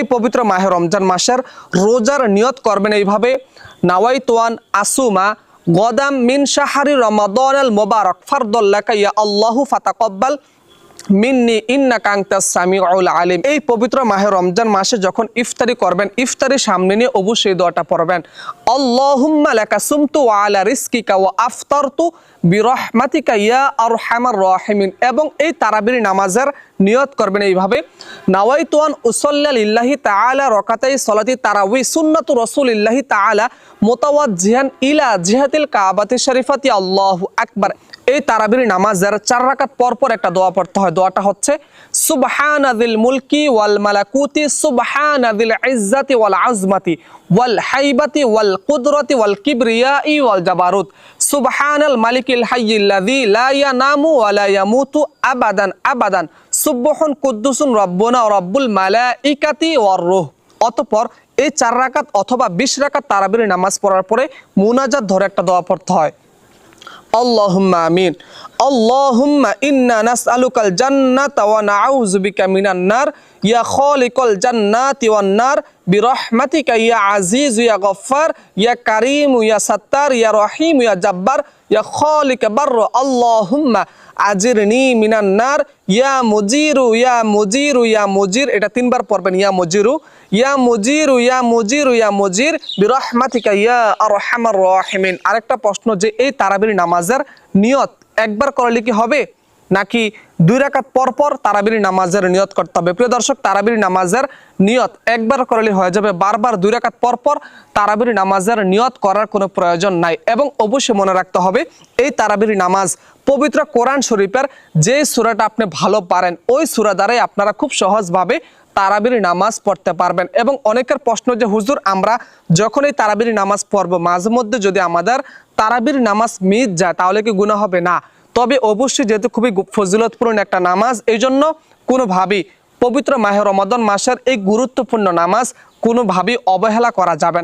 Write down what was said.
এই পবিত্র মাহে রমজান মাসের রোজার নিয়ত করবেন এইভাবে। নাওয়াই তোয়ান আসুমা গদাম মিন শাহারি রমাদন আল মোবারক ফারদুল্লাহ ইয়া আল্লাহু ফাতাকব্বাল। মিন্নি ইন্না কাংতাস সামিউল আলিম। এই পবিত্র মাহে রমজান মাসে যখন ইফতারি করবেন, ইফতারি সামনে নিয়ে অবশ্যই দোয়াটা পড়বেন। আল্লাহুম্মা লাকা সুমতু আলা রিজকিকা ওয়া আফতারতু বিরহমাতিকা ইয়া আরহামার রাহিমিন। এবং এই তারাবির নামাজের নিয়ত করবেন এইভাবে নাওয়াইতুয়ান উসল্লা লিল্লাহি তাআলা রকাতাই সলাতি তারাউই সুন্নাতু রাসূলিল্লাহি তাআলা মুতাওয়াজ্জিহান ইলা জিহাতিল কাবাতি শরীফাতি। আল্লাহু আকবার। এই তারাবির নামাজের চার রাকাত পর পর একটা দোয়া পড়তে হয়। দোয়াটা হচ্ছে, সুবহানাদিল মুলকি ওয়াল মালাকুতি, সুবহানাদিল ইজ্জাতি ওয়াল আজমাতি, ওয়াল হাইবাতি ওয়াল কুদরতি ওয়াল কিবরিয়াই ওয়াল জাবারুত। সুবহানাল মালিকিল হাইয়িল্লাযী লা ইয়ানামু ওয়া লা ইয়ামুতু আবাদান আবাদান। সুবহুন কুদ্দুসুন রব্বুনা রব্বুল মালাইকাতি ওয়ার রূহ। অতঃপর এই চার রাকাত অথবা বিশ রাকাত তারাবির নামাজ পড়ার পরে মুনাজাত ধরে একটা দোয়া পড়তে হয়। اللهم آمين اللهم إنا نسألك الجنة ونعوذ بك من النار يا خالق الجنات والنار برحمتك يا عزيز يا غفار يا كريم يا ستار يا رحيم يا جبار يا خالق بر اللهم আজিরনি মিনান নার, ইয়া মুজিরু ইয়া মুজিরু, ইয়া মজির, এটা তিনবার পড়বেন, ইয়া মজিরু, ইয়া মুজিরু ইয়া মুজিরু, ইয়া মুজির, বিরহমাতিকা, ইয়া আরহামার রাহিমিন। আরেকটা প্রশ্ন যে এই তারাবির নামাজের নিয়ত একবার করলে কি হবে? নাকি দুই রাকাত পর পর তারাবির নামাজের নিয়ত করতে হবে? প্রিয় দর্শক, তারাবির নামাজের নিয়ত একবার করলে হয়ে যাবে। বারবার দুই রাকাত পর পর তারাবির নামাজের নিয়ত করার কোনো প্রয়োজন নাই এবং অবশ্যই মনে রাখতে হবে, এই তারাবির নামাজ পবিত্র কোরআন শরীফের যে সুরাটা আপনি ভালো পারেন, ওই সুরা দ্বারাই আপনারা খুব সহজভাবে তারাবির নামাজ পড়তে পারবেন। এবং অনেকের প্রশ্ন যে, হুজুর, আমরা যখন এই তারাবির নামাজ পড়ব, মাঝে মধ্যে যদি আমাদের তারাবির নামাজ মিস যায়, তাহলে কি গুণা হবে? না তবে অবশ্যই যেহেতু খুবই ফজিলতপূর্ণ একটা নামাজ এই জন্য কোনোভাবেই পবিত্র মাহের রমাদন মাসের এই গুরুত্বপূর্ণ নামাজ কোনোভাবেই অবহেলা করা যাবে না।